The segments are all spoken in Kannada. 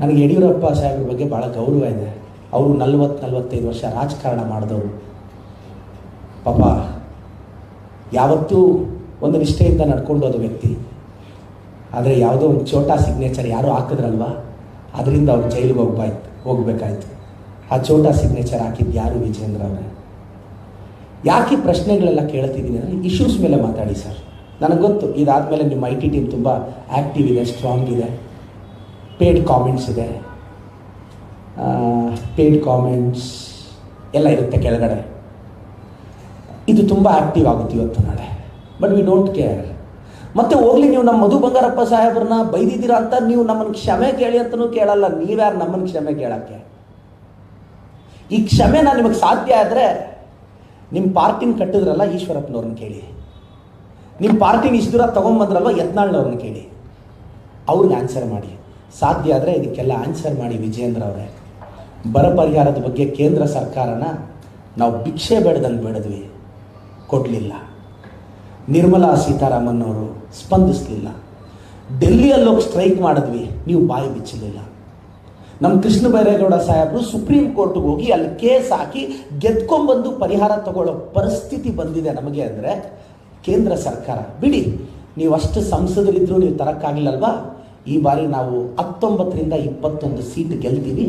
ನನಗೆ ಯಡಿಯೂರಪ್ಪ ಸಾಹೇಬ್ರ ಬಗ್ಗೆ ಭಾಳ ಗೌರವ ಇದೆ. ಅವರು ನಲ್ವತ್ತು ನಲ್ವತ್ತೈದು ವರ್ಷ ರಾಜಕಾರಣ ಮಾಡಿದವರು. ಪಾಪ, ಯಾವತ್ತೂ ಒಂದು ನಿಷ್ಠೆಯಿಂದ ನಡ್ಕೊಂಡು ಹೋದ ವ್ಯಕ್ತಿ. ಆದರೆ ಯಾವುದೋ ಒಂದು ಚೋಟಾ ಸಿಗ್ನೇಚರ್ ಯಾರೂ ಹಾಕಿದ್ರಲ್ವಾ? ಅದರಿಂದ ಅವ್ರು ಜೈಲಿಗೆ ಹೋಗ್ಬಾಯ್ತು, ಹೋಗಬೇಕಾಯ್ತು. ಆ ಚೋಟಾ ಸಿಗ್ನೇಚರ್ ಹಾಕಿದ್ದು ಯಾರು ವಿಜೇಂದ್ರ ಅವರೇ? ಯಾಕೆ ಪ್ರಶ್ನೆಗಳೆಲ್ಲ ಕೇಳ್ತಿದ್ದೀನಿ ಅಂದರೆ ಇಶ್ಯೂಸ್ ಮೇಲೆ ಮಾತಾಡಿ ಸರ್. ನನಗೆ ಗೊತ್ತು, ಇದಾದಮೇಲೆ ನಿಮ್ಮ ಐ ಟಿ ಟೀಮ್ ತುಂಬ ಆ್ಯಕ್ಟಿವ್ ಇದೆ ಸ್ಟ್ರಾಂಗ್ ಇದೆ. ಪೇಡ್ ಕಾಮೆಂಟ್ಸ್ ಇದೆ. ಪೇಯ್ಡ್ ಕಾಮೆಂಟ್ಸ್ ಎಲ್ಲ ಇರುತ್ತೆ ಕೆಳಗಡೆ. ಇದು ತುಂಬ ಆ್ಯಕ್ಟಿವ್ ಆಗುತ್ತೆ ಇವತ್ತು ನಾಳೆ. ಬಟ್ ವಿ ಡೋಂಟ್ ಕೇರ್ ಮತ್ತೆ ಹೋಗ್ಲಿ ನೀವು ನಮ್ಮ ಮಧು ಬಂಗಾರಪ್ಪ ಸಾಹೇಬ್ರನ್ನ ಬೈದಿದ್ದೀರಾ ಅಂತ ನೀವು ನಮ್ಮನ್ನು ಕ್ಷಮೆ ಕೇಳಿ ಅಂತಲೂ ಕೇಳಲ್ಲ. ನೀವ್ಯಾರು ನಮ್ಮನ್ನು ಕ್ಷಮೆ ಕೇಳಕ್ಕೆ? ಈ ಕ್ಷಮೆ ನಾನು ನಿಮಗೆ ಸಾಧ್ಯ ಆದರೆ ನಿಮ್ಮ ಪಾರ್ಟಿನ ಕಟ್ಟಿದ್ರಲ್ಲ ಈಶ್ವರಪ್ಪನವ್ರನ್ನ ಕೇಳಿ. ನಿಮ್ಮ ಪಾರ್ಟಿನ ಇಷ್ಟು ದೂರ ತೊಗೊಂಬಂದ್ರಲ್ವ ಯತ್ನಾಳ್ನವ್ರನ್ನ ಕೇಳಿ. ಅವ್ರಿಗೆ ಆನ್ಸರ್ ಮಾಡಿ. ಸಾಧ್ಯ ಆದರೆ ಇದಕ್ಕೆಲ್ಲ ಆನ್ಸರ್ ಮಾಡಿ ವಿಜೇಂದ್ರ ಅವರೇ. ಬರ ಪರಿಹಾರದ ಬಗ್ಗೆ ಕೇಂದ್ರ ಸರ್ಕಾರನ ನಾವು ಭಿಕ್ಷೆ ಬೇಡದಂಗೆ ಬೇಡದ್ವಿ. ಕೊಡಲಿಲ್ಲ. ನಿರ್ಮಲಾ ಸೀತಾರಾಮನ್ ಅವರು ಸ್ಪಂದಿಸಲಿಲ್ಲ. ಡೆಲ್ಲಿಯಲ್ಲಿ ಹೋಗಿ ಸ್ಟ್ರೈಕ್ ಮಾಡಿದ್ವಿ. ನೀವು ಬಾಯಿ ಬಿಚ್ಚಲಿಲ್ಲ. ನಮ್ಮ ಕೃಷ್ಣ ಬೈರೇಗೌಡ ಸಾಹೇಬರು ಸುಪ್ರೀಂ ಕೋರ್ಟ್ಗೆ ಹೋಗಿ ಅಲ್ಲಿ ಕೇಸ್ ಹಾಕಿ ಗೆದ್ಕೊಂಡ್ಬಂದು ಪರಿಹಾರ ತಗೊಳ್ಳೋ ಪರಿಸ್ಥಿತಿ ಬಂದಿದೆ ನಮಗೆ ಅಂದರೆ ಕೇಂದ್ರ ಸರ್ಕಾರ. ಬಿಡಿ, ನೀವು ಅಷ್ಟು ಸಂಸದರಿದ್ದರೂ ನೀವು ತರಕ್ಕಾಗಲಿಲ್ಲಲ್ವಾ ಈ ಬಾರಿ ನಾವು ಹತ್ತೊಂಬತ್ತರಿಂದ ಇಪ್ಪತ್ತೊಂದು ಸೀಟ್ ಗೆಲ್ತೀವಿ.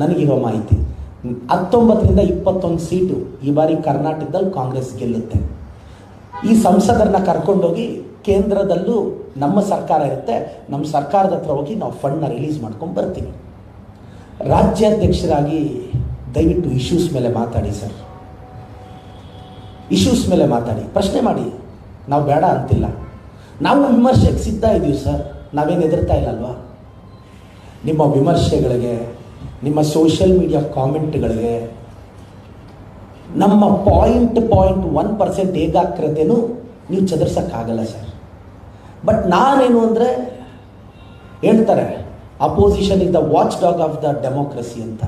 ನನಗಿರೋ ಮಾಹಿತಿ, ಹತ್ತೊಂಬತ್ತರಿಂದ ಇಪ್ಪತ್ತೊಂದು ಸೀಟು ಈ ಬಾರಿ ಕರ್ನಾಟಕದಲ್ಲಿ ಕಾಂಗ್ರೆಸ್ ಗೆಲ್ಲುತ್ತೆ. ಈ ಸಂಸದರನ್ನ ಕರ್ಕೊಂಡೋಗಿ ಕೇಂದ್ರದಲ್ಲೂ ನಮ್ಮ ಸರ್ಕಾರ ಇರುತ್ತೆ. ನಮ್ಮ ಸರ್ಕಾರದ ಹತ್ರ ಹೋಗಿ ನಾವು ಫಂಡ್ನ ರಿಲೀಸ್ ಮಾಡ್ಕೊಂಡು ಬರ್ತೀವಿ. ರಾಜ್ಯಾಧ್ಯಕ್ಷರಾಗಿ ದಯವಿಟ್ಟು ಇಶ್ಯೂಸ್ ಮೇಲೆ ಮಾತಾಡಿ ಸರ್. ಇಶ್ಯೂಸ್ ಮೇಲೆ ಮಾತಾಡಿ. ಪ್ರಶ್ನೆ ಮಾಡಿ. ನಾವು ಬೇಡ ಅಂತಿಲ್ಲ. ನಾವು ವಿಮರ್ಶೆಗೆ ಸಿದ್ಧ ಇದ್ದೀವಿ ಸರ್. ನಾವೇನು ಹೆದರ್ತಾ ಇಲ್ಲಲ್ವಾ? ನಿಮ್ಮ ವಿಮರ್ಶೆಗಳಿಗೆ, ನಿಮ್ಮ ಸೋಷಿಯಲ್ ಮೀಡಿಯಾ ಕಾಮೆಂಟ್ಗಳಿಗೆ ನಮ್ಮ ಪಾಯಿಂಟ್ ಪಾಯಿಂಟ್ ಒನ್ ಪರ್ಸೆಂಟ್ ಏಕಾಗ್ರತೆನೂ ನೀವು ಚದುರ್ಸೋಕ್ಕಾಗಲ್ಲ ಸರ್ ಬಟ್ ನಾನೇನು ಅಂದರೆ, ಹೇಳ್ತಾರೆ opposition is the watch dog of the democracy ಅಂತ.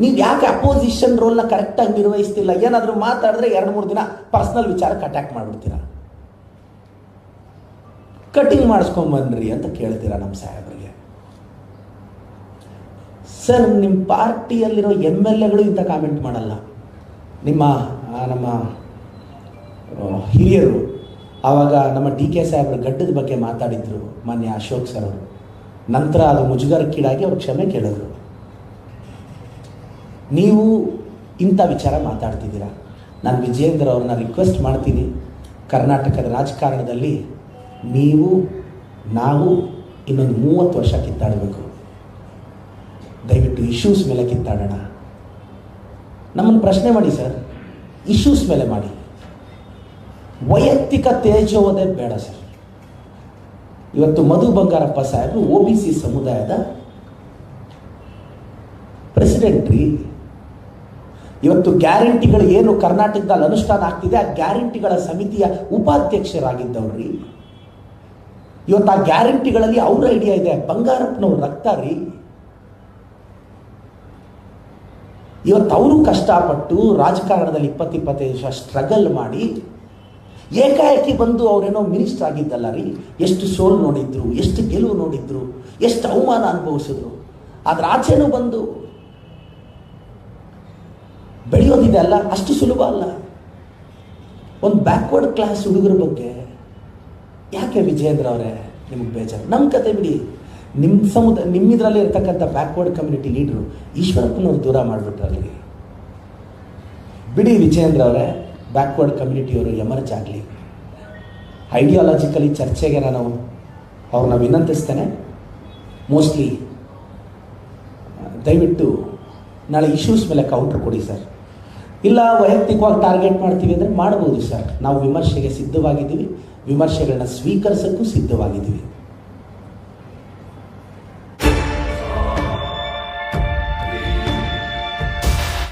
ನೀವು ಯಾಕೆ ಅಪೋಸಿಷನ್ ರೋಲ್ನ ಕರೆಕ್ಟಾಗಿ ನಿರ್ವಹಿಸ್ತಿಲ್ಲ? ಏನಾದರೂ ಮಾತಾಡಿದ್ರೆ ಎರಡು ಮೂರು ದಿನ ಪರ್ಸ್ನಲ್ ವಿಚಾರಕ್ಕೆ ಅಟ್ಯಾಕ್ ಮಾಡಿಬಿಡ್ತೀರಾ? ಕಟಿಂಗ್ ಮಾಡಿಸ್ಕೊಂಬನ್ರಿ ಅಂತ ಕೇಳ್ತೀರ ನಮ್ಮ ಸಾಹೇಬರಿಗೆ. ಸರ್ ನಿಮ್ಮ ಪಾರ್ಟಿಯಲ್ಲಿರೋ ಎಂ ಎಲ್ ಎಗಳು ಇಂಥ ಕಾಮೆಂಟ್ ಮಾಡಲ್ಲ. ನಿಮ್ಮ ನಮ್ಮ ಹಿರಿಯರು ಆವಾಗ ನಮ್ಮ ಡಿ ಕೆ ಸಾಹೇಬ್ರ ಗಡ್ಡದ ಬಗ್ಗೆ ಮಾತಾಡಿದ್ರು ಮಾನ್ಯ ಅಶೋಕ್ ಸರ್ ಅವರು. ನಂತರ ಅದು ಮುಜುಗರಕ್ಕೀಡಾಗಿ ಅವ್ರು ಕ್ಷಮೆ ಕೇಳಿದ್ರು. ನೀವು ಇಂಥ ವಿಚಾರ ಮಾತಾಡ್ತಿದ್ದೀರಾ? ನಾನು ವಿಜಯೇಂದ್ರ ಅವ್ರನ್ನ ರಿಕ್ವೆಸ್ಟ್ ಮಾಡ್ತೀನಿ. ಕರ್ನಾಟಕದ ರಾಜಕಾರಣದಲ್ಲಿ ನೀವು, ನಾವು ಇನ್ನೊಂದು ಮೂವತ್ತು ವರ್ಷ ಕಿತ್ತಾಡಬೇಕು. ದಯವಿಟ್ಟು ಇಶ್ಯೂಸ್ ಮೇಲೆ ಕಿತ್ತಾಡೋಣ. ನಮ್ಮನ್ನು ಪ್ರಶ್ನೆ ಮಾಡಿ ಸರ್ ಇಶ್ಯೂಸ್ ಮೇಲೆ ಮಾಡಿ. ವೈಯಕ್ತಿಕ ತೇಜೋವಧೆ ಬೇಡ ಸರ್. ಇವತ್ತು ಮಧು ಬಂಗಾರಪ್ಪ ಸಾಹೇಬರು ಒ ಬಿ ಸಿ ಸಮುದಾಯದ ಪ್ರೆಸಿಡೆಂಟ್ ರೀ. ಇವತ್ತು ಗ್ಯಾರಂಟಿಗಳು ಏನು ಕರ್ನಾಟಕದಲ್ಲಿ ಅನುಷ್ಠಾನ ಆಗ್ತಿದೆ, ಆ ಗ್ಯಾರಂಟಿಗಳ ಸಮಿತಿಯ ಉಪಾಧ್ಯಕ್ಷರಾಗಿದ್ದವ್ರಿ ಇವತ್ತು ಆ ಗ್ಯಾರಂಟಿಗಳಲ್ಲಿ ಅವ್ರ ಐಡಿಯಾ ಇದೆ. ಬಂಗಾರಪ್ಪನವ್ರ ರಕ್ತ ರೀ. ಇವತ್ತು ಅವರು ಕಷ್ಟಪಟ್ಟು ರಾಜಕಾರಣದಲ್ಲಿ ಇಪ್ಪತ್ತಿಪ್ಪತ್ತೈದು ವರ್ಷ ಸ್ಟ್ರಗಲ್ ಮಾಡಿ ಏಕಾಏಕಿ ಬಂದು ಅವರೇನೋ ಮಿನಿಸ್ಟರ್ ಆಗಿದ್ದಲ್ಲ ರೀ. ಎಷ್ಟು ಸೋಲು ನೋಡಿದ್ರು, ಎಷ್ಟು ಗೆಲುವು ನೋಡಿದ್ರು, ಎಷ್ಟು ಅವಮಾನ ಅನುಭವಿಸಿದ್ರು. ಆದ್ರೆ ಆಚೆನೂ ಬಂದು ಬೆಳೆಯೋದಿದೆ ಅಲ್ಲ, ಅಷ್ಟು ಸುಲಭ ಅಲ್ಲ. ಒಂದು ಬ್ಯಾಕ್ವರ್ಡ್ ಕ್ಲಾಸ್ ಹುಡುಗರ ಬಗ್ಗೆ ಯಾಕೆ ವಿಜೇಂದ್ರ ಅವರೇ ನಿಮಗೆ ಬೇಜಾರು? ನಮ್ಮ ಕತೆ ಬಿಡಿ. ನಿಮ್ಮ ಸಮುದಾಯ ನಿಮ್ಮಿದ್ರಲ್ಲಿ ಇರ್ತಕ್ಕಂಥ ಬ್ಯಾಕ್ವರ್ಡ್ ಕಮ್ಯುನಿಟಿ ಲೀಡ್ರು ಈಶ್ವರಪ್ಪನವ್ರು ದೂರ ಮಾಡಿಬಿಟ್ರಲ್ಲಿ ಬಿಡಿ ವಿಜೇಂದ್ರ ಅವರೇ ಬ್ಯಾಕ್ವರ್ಡ್ ಕಮ್ಯುನಿಟಿಯವರು ಎಮರ್ಜ್ ಆಗಲಿ. ಐಡಿಯಾಲಜಿಕಲಿ ಚರ್ಚೆಗೆ ನಾನು ಅವ್ರನ್ನ ವಿನಂತಿಸ್ತೇನೆ. ಮೋಸ್ಟ್ಲಿ ದಯವಿಟ್ಟು ನಾಳೆ ಇಶ್ಯೂಸ್ ಮೇಲೆ ಕೌಂಟ್ರ್ ಕೊಡಿ ಸರ್. ಇಲ್ಲ ವೈಯಕ್ತಿಕವಾಗಿ ಟಾರ್ಗೆಟ್ ಮಾಡ್ತೀವಿ ಅಂದರೆ ಮಾಡ್ಬೋದು ಸರ್. ನಾವು ವಿಮರ್ಶೆಗೆ ಸಿದ್ಧವಾಗಿದ್ದೀವಿ. ವಿಮರ್ಶೆಗಳನ್ನ ಸ್ವೀಕರಿಸೋಕ್ಕೂ ಸಿದ್ಧವಾಗಿದ್ದೀವಿ.